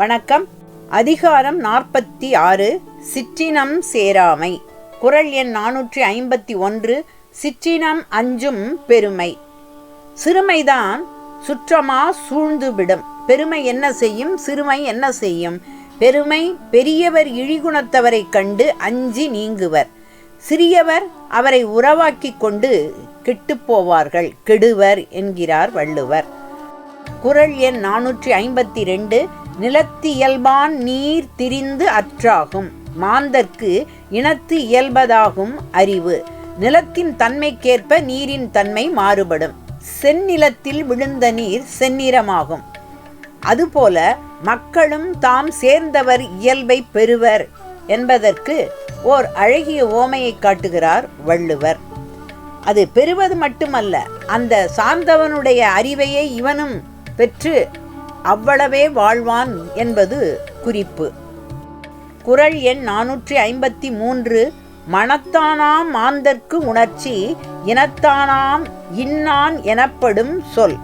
வணக்கம். அதிகாரம் நாற்பத்தி ஆறு சிற்றினம் சேராமை. குரல் எண் நானூற்றி ஐம்பத்தி ஒன்று சிற்றினம் அஞ்சும் பெருமை. சிறுமைதான் சுற்றமா சூழ்ந்துவிடும். பெருமை என்ன செய்யும்? சிறுமை என்ன செய்யும்? பெருமை பெரியவர் இழிகுணத்தவரைக் கண்டு அஞ்சி நீங்குவர். சிறியவர் அவரை உறவாக்கி கொண்டு கெட்டுப் போவார்கள். கெடுவர் என்கிறார் வள்ளுவர். குரல் எண் நானூற்றி ஐம்பத்தி ரெண்டு நிலத்து இயல்பான் நீர் திரிந்து அற்றாகும். மாந்தர்க்கு இனத்து இயல்பதாகும் அறிவு. நிலத்தின் தன்மைக்கேற்ப நீரின் தன்மை மாறுபடும். செந்நிலத்தில் விழுந்த நீர் செந்நிறமாகும். அதுபோல மக்களும் தாம் சேர்ந்தவர் இயல்பை பெறுவர் என்பதற்கு ஓர் அழகிய ஓமையை காட்டுகிறார் வள்ளுவர். அது பெறுவது மட்டுமல்ல அந்த சார்ந்தவனுடைய அறிவையே இவனும் பெற்று அவ்வளவே வாழ்வான் என்பது குறிப்பு. குரல் எண் நானூற்றி ஐம்பத்தி மூன்று மனத்தானாம் மாந்தர்க்கு உணர்ச்சி இனத்தானாம் இன்னான் எனப்படும் சொல்.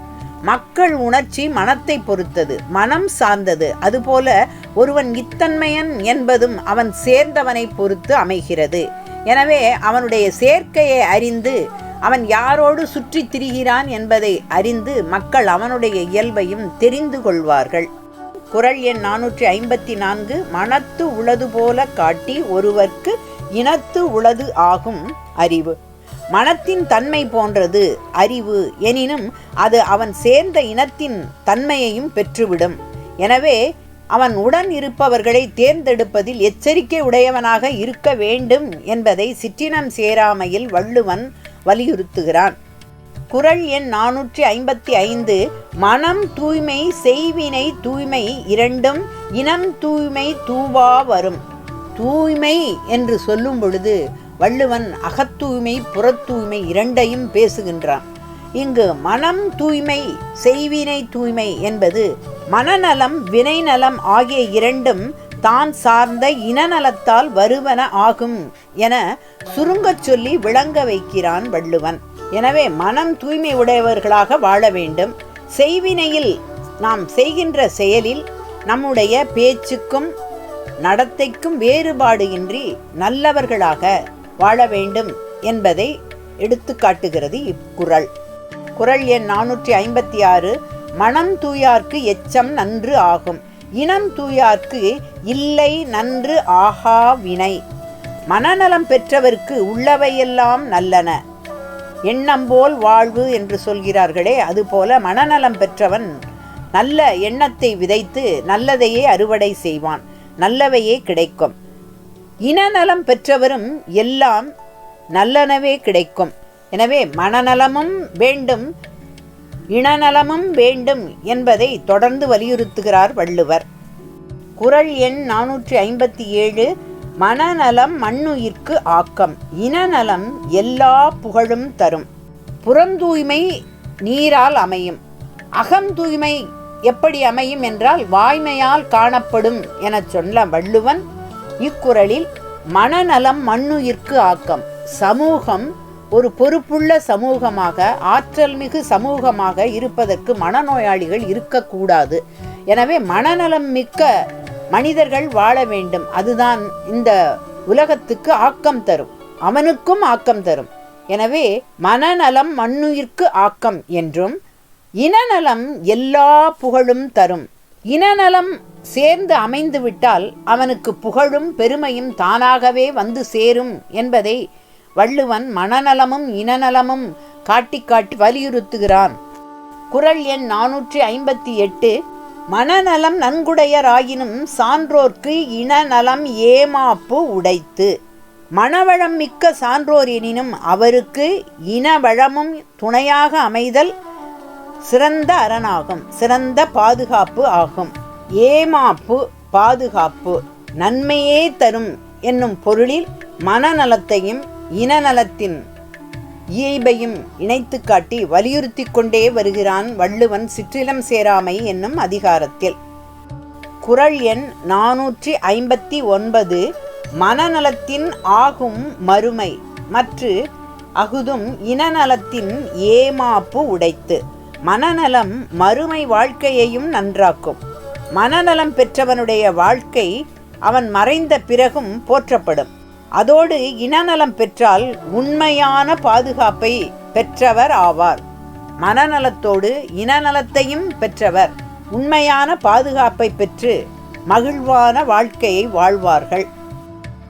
மக்கள் உணர்ச்சி மனத்தை பொறுத்தது மனம் சார்ந்தது. அதுபோல ஒருவன் இத்தன்மையன் என்பதும் அவன் சேர்ந்தவனை பொறுத்து அமைகிறது. எனவே அவனுடைய சேர்க்கையை அறிந்து அவன் யாரோடு சுற்றி திரிகிறான் என்பதை அறிந்து மக்கள் அவனுடைய இயல்பையும் தெரிந்து கொள்வார்கள். குரல் எண் நானூற்றி ஐம்பத்தி நான்கு மனத்து உளது போல காட்டி ஒருவர்க்கு இனத்து உளது ஆகும் அறிவு. மனத்தின் தன்மை போன்றது அறிவு எனினும் அது அவன் சேர்ந்த இனத்தின் தன்மையையும் பெற்றுவிடும். எனவே அவன் உடன் இருப்பவர்களை தேர்ந்தெடுப்பதில் எச்சரிக்கை உடையவனாக இருக்க வேண்டும் என்பதை சிற்றினம் சேராமையில் வள்ளுவன் வலியுறுத்துகிறான். குரல் எண் நானூற்றி ஐம்பத்தி ஐந்து மனம் தூய்மை செய்வினை தூய்மை இரண்டும் இனம் தூய்மை தூவா வரும். தூய்மை என்று சொல்லும் பொழுது வள்ளுவன் அகத்தூய்மை புறத்தூய்மை இரண்டையும் பேசுகின்றான். இங்கு மனம் தூய்மை செய்வினை தூய்மை என்பது மனநலம் வினைநலம் ஆகிய இரண்டும் தான் சார்ந்த இனநலத்தால் வருவன ஆகும் என சுருங்கச் சொல்லி விளங்க வைக்கிறான் வள்ளுவன். எனவே மனம் தூய்மை உடையவர்களாக வாழ வேண்டும். செய்வினையில் நாம் செய்கின்ற செயலில் நம்முடைய பேச்சுக்கும் நடத்தைக்கும் வேறுபாடு இன்றி நல்லவர்களாக வாழ வேண்டும் என்பதை எடுத்துக்காட்டுகிறது இக்குறள். குரல் எண் நானூற்றி ஐம்பத்தி ஆறு மனம் தூயார்க்கு எச்சம் நன்று ஆகும். இனம் தூயார்க்கு இல்லை நன்று ஆகா வினை. மனநலம் பெற்றவர்க்கு உள்ளவையெல்லாம் நல்லன. எண்ணம் போல் வாழ்வு என்று சொல்கிறார்களே அதுபோல மனநலம் பெற்றவன் நல்ல எண்ணத்தை விதைத்து நல்லதையே அறுவடை செய்வான் நல்லவையே கிடைக்கும். இனநலம் பெற்றவரும் எல்லாம் நல்லனவே கிடைக்கும். எனவே மனநலமும் வேண்டும் இனநலமும் வேண்டும் என்பதை தொடர்ந்து வலியுறுத்துகிறார் வள்ளுவர். குரல் எண் நானூற்றி ஐம்பத்தி ஏழு மனநலம் மண்ணுயிர்க்கு ஆக்கம். இனநலம் எல்லா புகழும் தரும். புறந்தூய்மை நீரால் அமையும். அகம் தூய்மை எப்படி அமையும் என்றால் வாய்மையால் காணப்படும் எனச் சொல்ல வள்ளுவன் இக்குறளில் மனநலம் மண்ணுயிர்க்கு ஆக்கம். சமூகம் ஒரு பொறுப்புள்ள சமூகமாக ஆற்றல் மிகு சமூகமாக இருப்பதற்கு மனநோயாளிகள் இருக்கக்கூடாது. எனவே மனநலம் மிக்க மனிதர்கள் வாழ வேண்டும். அதுதான் இந்த உலகத்துக்கு ஆக்கம் தரும். அவனுக்கும் ஆக்கம் தரும். எனவே மனநலம் மண்ணுயிர்க்கு ஆக்கம் என்றும் இனநலம் எல்லா புகழும் தரும். இனநலம் சேர்ந்து அமைந்துவிட்டால் அவனுக்கு புகழும் பெருமையும் தானாகவே வந்து சேரும் என்பதை வள்ளுவன் மனநலமும் இனநலமும் காட்டி காட்டி வலியுறுத்துகிறான். குரல் எண் நானூற்றி ஐம்பத்தி எட்டு. மனநலம் நன்குடையராயினும் சான்றோர்க்கு இனநலம் ஏமாப்பு உடைத்து. மனவளம் மிக்க சான்றோர் எனினும் அவருக்கு இனவளமும் துணையாக அமைதல் சிறந்த அரணாகும் சிறந்த பாதுகாப்பு ஆகும். ஏமாப்பு பாதுகாப்பு நன்மையே தரும் என்னும் பொருளில் மனநலத்தையும் இனநலத்தின் இயல்பையும் இணைத்து காட்டி வலியுறுத்தி கொண்டே வருகிறான் வள்ளுவன் சிற்றிலம் சேராமை என்னும் அதிகாரத்தில். குரல் எண் நானூற்றி ஐம்பத்தி ஒன்பது மனநலத்தின் ஆகும் மறுமை மற்று அகுதும் இனநலத்தின் ஏமாப்பு உடைத்து. மனநலம் மறுமை வாழ்க்கையையும் நன்றாக்கும். மனநலம் பெற்றவனுடைய வாழ்க்கை அவன் மறைந்த பிறகும் போற்றப்படும். அதோடு இனநலம் பெற்றால் உண்மையான பாதுகாப்பை பெற்றவர் ஆவார். மனநலத்தோடு இனநலத்தையும் பெற்றவர். உண்மையான பாதுகாப்பை பெற்று மகிழ்வான வாழ்க்கையை வாழ்வார்கள்.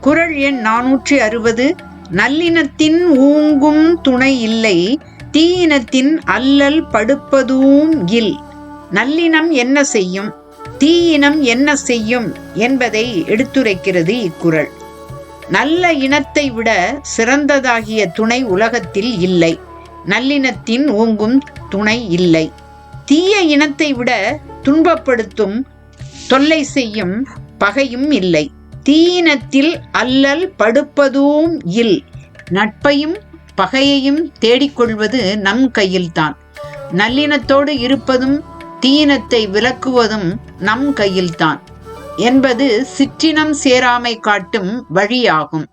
குரல் எண் நானூற்றி அறுபது நல்லினத்தின் ஊங்கும் துணை இல்லை தீயினத்தின் அல்லல் படுப்பதும் இல். நல்லினம் என்ன செய்யும்? தீயினம் என்ன செய்யும் என்பதை எடுத்துரைக்கிறது இக்குறள். நல்ல இனத்தை விட சிறந்ததாகிய துணை உலகத்தில் இல்லை. நல்லினத்தின் ஓங்கும் துணை இல்லை. தீய இனத்தை விட துன்பப்படுத்தும் தொல்லை செய்யும் பகையும் இல்லை. தீயினத்தில் அல்லல் படுப்பதும் இல் நட்பையும் பகையையும் தேடிக்கொள்வது நம் கையில்தான். நல்லினத்தோடு இருப்பதும் தீயினத்தை விலக்குவதும் நம் கையில்தான். என்பது சிற்றினம் சேராமை காட்டும் வழியாகும்.